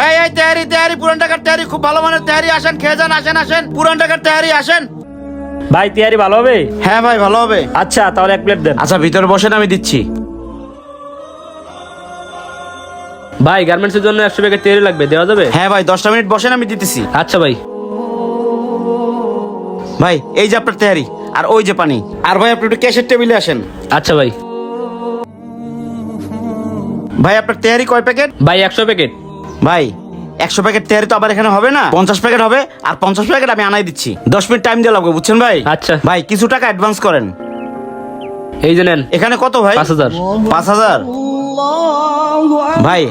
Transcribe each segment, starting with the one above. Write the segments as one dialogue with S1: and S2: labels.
S1: এই এই তেহারি তেহারি পুরান ঢাকার তেহারি খুব ভালো মানের তেহারি আসেন খেয়ে যান আসেন আসেন পুরান ঢাকার তেহারি আসেন।
S2: ভাই তিয়ারি ভালো হবে?
S1: হ্যাঁ ভাই ভালো হবে।
S2: আচ্ছা তাহলে এক প্লেট দেন।
S1: আচ্ছা ভিতরে বসেন আমি দিচ্ছি।
S2: ভাই গার্মেন্টস এর জন্য একশো প্যাকেট তিয়ারি লাগবে দেওয়া যাবে?
S1: হ্যাঁ ভাই দশটা মিনিট বসেন আমি দিতেছি।
S2: আচ্ছা ভাই।
S1: ভাই এই যে আপনার তেহারি আর ওই যে পানি। আর ভাই আপনি একটু ক্যাশের টেবিলে আসেন।
S2: আচ্ছা ভাই।
S1: ভাই আপনার তেহারি কয় প্যাকেট?
S2: ভাই একশো প্যাকেট
S1: ভাই একশো প্যাকেট তেহারি তো আবার এখানে হবে না? পঞ্চাশ প্যাকেট হবে আর পঞ্চাশ প্যাকেট আমি আনাই দিচ্ছি। দশ মিনিট টাইম দিয়ে লাগবে বুঝছেন ভাই?
S2: আচ্ছা।
S1: ভাই কিছু টাকা অ্যাডভান্স করেন।
S2: এই যে নেন।
S1: এখানে কত ভাই?
S2: পাঁচ হাজার।
S1: পাঁচ হাজার। ভাই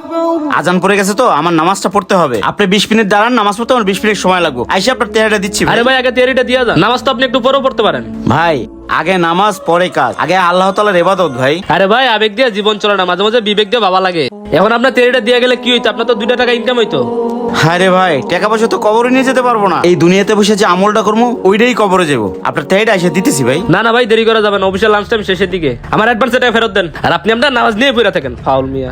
S1: আজান পড়ে গেছে তো আমার নামাজটা পড়তে হবে। আপনি বিশ মিনিট দাঁড়ান নামাজ পড়তে আমার বিশ মিনিট সময় লাগবে। আইসে আপনার তেহারিটা দিচ্ছি
S2: আরে ভাই আগে তিয়ারিটা দিয়ে যান। নামাজ তো আপনি একটু পরেও পড়তে পারেন।
S1: ভাই আগে নামাজ পরে কাজ। আগে আল্লাহ তালার এবাদত ভাই।
S2: আরে ভাই আবেগ দিয়ে জীবন চলে না মাঝে মাঝে বিবেক দিয়ে বাবা লাগে। এখন আপনার তেরিটা দিয়ে গেলে কি হইতো? আপনার তো দুইটা টাকা ইনকাম হইতো।
S1: আরে ভাই টাকা পয়সা তো কবরে নিয়ে যেতে পারব না। এই দুনিয়াতে বসে যে আমলটা করব ওইটাই কবরে যাব। আপনার তেহারিটা এসে দিতেছি ভাই।
S2: না না ভাই দেরি করা যাবে না। অফিসিয়াল লাঞ্চ টাইম শেষের দিকে। আমার অ্যাডভান্স টাকা ফেরত দেন। আর আপনি আপনার নামাজ নিয়ে পড়ে থাকেন। ফাউল মিয়া।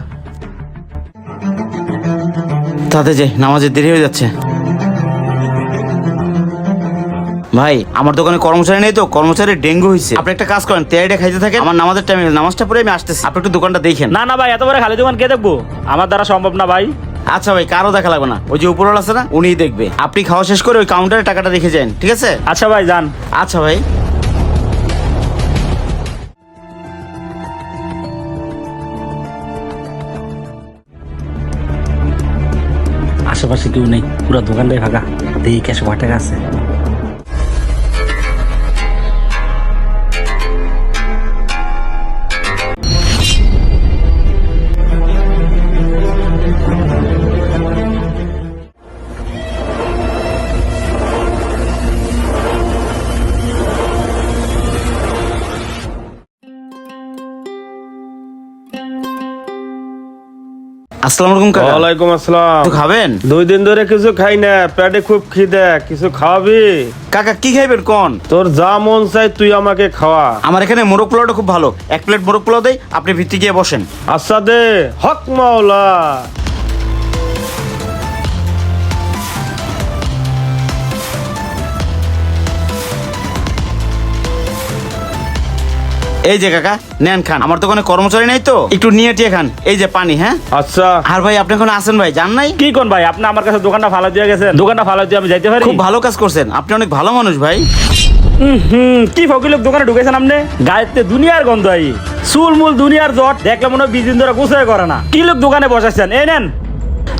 S1: তাতে যে নামাজের দেরি হয়ে যাচ্ছে। ভাই আমার দোকানে কর্মচারী নেই তো কর্মচারী ডেঙ্গু হয়েছে আপনি একটা কাজ করেন তেয়ারিটা খাইতে থাকেন। আমার নামাজের টাইমে নামাজটা পরে আমি আসতেছি। আপনি একটু দোকানটা দেখেন।
S2: না না ভাই এত বড় খালি দোকান কে দেখব? আমার দ্বারা সম্ভব না ভাই।
S1: আচ্ছা ভাই কারও দেখা লাগবে না। ওই যে উপরওয়ালা আছে না উনিই দেখবে। আপনি খাওয়া শেষ করে ওই কাউন্টারে টাকাটা রেখে যান ঠিক আছে?
S2: আচ্ছা ভাই যান।
S1: আচ্ছা ভাই।
S3: আশেপাশে কেউ নেই পুরো দোকানটাই ফাঁকা। দেখি ক্যাশ কয় টাকা আছে?
S1: আসসালামু আলাইকুম কাকা।
S4: ওয়ালাইকুম আসসালাম।
S1: কিছু খাবেন?
S4: দুই দিন ধরে কিছু খাই না পেটে খুব খিদে কিছু খাওয়াবি
S1: কাকা কি খাইবেন কোন?
S4: তোর যা মন চাই তুই আমাকে খাওয়া।
S1: আমার এখানে মোরগ পোলাওটা খুব ভালো। এক প্লেট মোরগ পোলাও দেই আপনি ভিত্তি গিয়ে বসেন।
S4: আচ্ছা দে হক মাওলা।
S1: এই যে কাকা নেন খান। আমার দোকানে কর্মচারী নেই তো একটু নিয়ে টিয়ে খান। এই যে পানি হ্যাঁ?
S4: আচ্ছা।
S1: আর ভাই আপনি এখন আসেন ভাই জান নাই?
S2: কি কোন ভাই? আপনি আমার কাছে দোকানটা ভালো দিয়ে গেছেন। দোকানটা ভালো দিয়ে আমি যাইতে পারি?
S1: খুব ভালো কাজ করছেন। আপনি অনেক ভালো মানুষ ভাই।
S2: হুম কি ফকির লোক দোকানে ঢুকেছেন আপনি? গায়েতে দুনিয়ার গন্ধ আই। চুল মুল দুনিয়ার জট দেখলে মনে হয় বিশ দিন ধরে গুছাই করে না। কি লোক দোকানে বসাচ্ছেন এই নেন।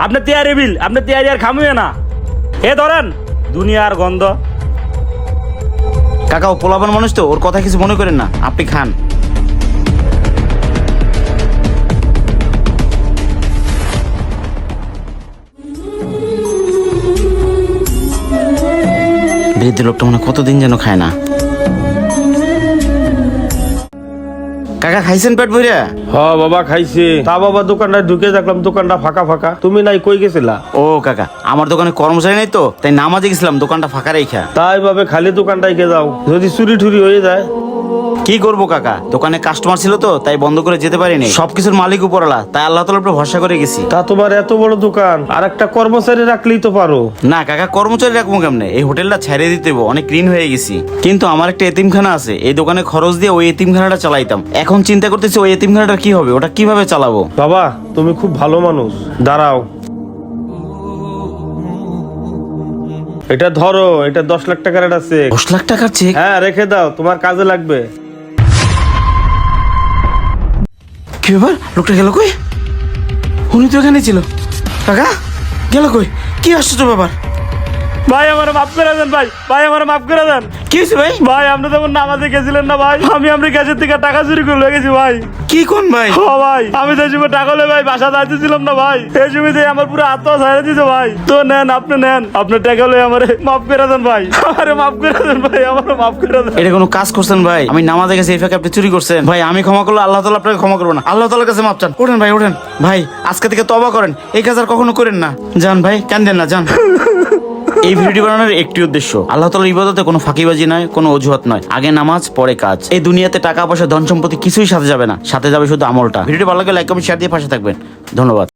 S2: আপনি তেয়ারি বিল আপনি তেয়ারি আর খামুয়ে না। এ ধরেন দুনিয়ার গন্ধ।
S1: কাকা, ও পোলাবান মানুষ তো, ওর কথা কিছু মনে করেন না। আপনি খান। বৃদ্ধ লোকটা মানে কতদিন যেন খায় না। কাকা খাইছেন পেট ভরিয়া
S4: হ বাবা খাইছি। তা বাবা দোকানটা ঢুকে দেখলাম দোকানটা ফাঁকা ফাঁকা। তুমি নাই কই গেছিলা?
S1: ও কাকা আমার দোকানে কর্মচারী নাই তো তাই নামাজে গেছিলাম দোকানটা ফাঁকা রেখা
S4: তাই ভাবে খালি দোকানটাই কে যাও। যদি চুরি ঠুরি হয়ে যায়।
S1: কি করব কাকা? দোকানে কাস্টমার ছিল তো তাই বন্ধ করে যেতে পারিনি। সবকিছুর মালিক উপরলা তাই আল্লাহ তালার উপর ভরসা করে গেছি।
S4: তা তোমার এত বড় দোকান আর একটা কর্মচারী রাখলেই তো পারো।
S1: না কাকা কর্মচারী রাখব কেমনে? এই হোটেলটা ছেড়ে দিতে হইবো, অনেক ঋণ হয়ে গেছি। কিন্তু আমার একটা এতিমখানা আছে এই দোকানে খরচ দিয়ে ওই এতিমখানাটা চালাইতাম। এখন চিন্তা করতেছি ওই এতিমখানাটা কি হবে ওটা কীভাবে চালাবো?
S4: বাবা তুমি খুব ভালো মানুষ। দাঁড়াও। এটা ধরো এটা দশ লাখ টাকার একটা চেক
S1: দশ লাখ টাকার চেক
S4: হ্যাঁ রেখে দাও তোমার কাজে লাগবে।
S1: কি ব্যাপার? লোকটা গেল কই? উনি তো এখানে ছিল। কাকা, গেল কই? কি আশ্চর্য ব্যাপার?
S2: ভাই, আমার মাফ করে দেন, ভাই। ভাই, আমার মাফ করে দেন।
S1: কি ভাই?
S2: ভাই আপনি তখন নামাজে গেছিলেন না ভাই? আমি আপনার কাছের থেকে টাকা চুরি করে লেগেছি ভাই।
S1: কি কোন ভাই?
S2: ও ভাই আমি তো সময় টাকা হলে ভাই বাসা যাচ্ছিলাম না ভাই এই সময় আমার পুরো আত্মা ছাড়া দিছে ভাই। তো নেন আপনি নেন আপনার টাকা হলে আমার মাফ করে দেন ভাই। আমারে মাফ করে দেন ভাই আমার মাফ করে দেন।
S1: এটা কোনো কাজ করছেন ভাই? আমি নামাজে গেছি এই ফাঁকে আপনি চুরি করছেন। ভাই আমি ক্ষমা করলে আল্লাহ তালা আপনাকে ক্ষমা করব না। আল্লাহ তালার কাছে মাপ চান। ওঠেন ভাই ওঠেন ভাই আজকে থেকে তবা করেন। এই কাজ আর কখনো করেন না। যান ভাই কেন দেন না যান। এই ভিডিওটি বানানোর একটি উদ্দেশ্য, আল্লাহ তালার ইবাদতে কোনো ফাঁকিবাজি নয়, কোনো অজুহাত নয়। আগে নামাজ, পরে কাজ। এই দুনিয়াতে টাকা পয়সা ধন সম্পত্তি কিছুই সাথে যাবে না, সাথে যাবে শুধু আমলটা। ভিডিওটি ভালো লাগে লাইক কমেন্ট শেয়ার দিয়ে পাশে থাকবেন। ধন্যবাদ।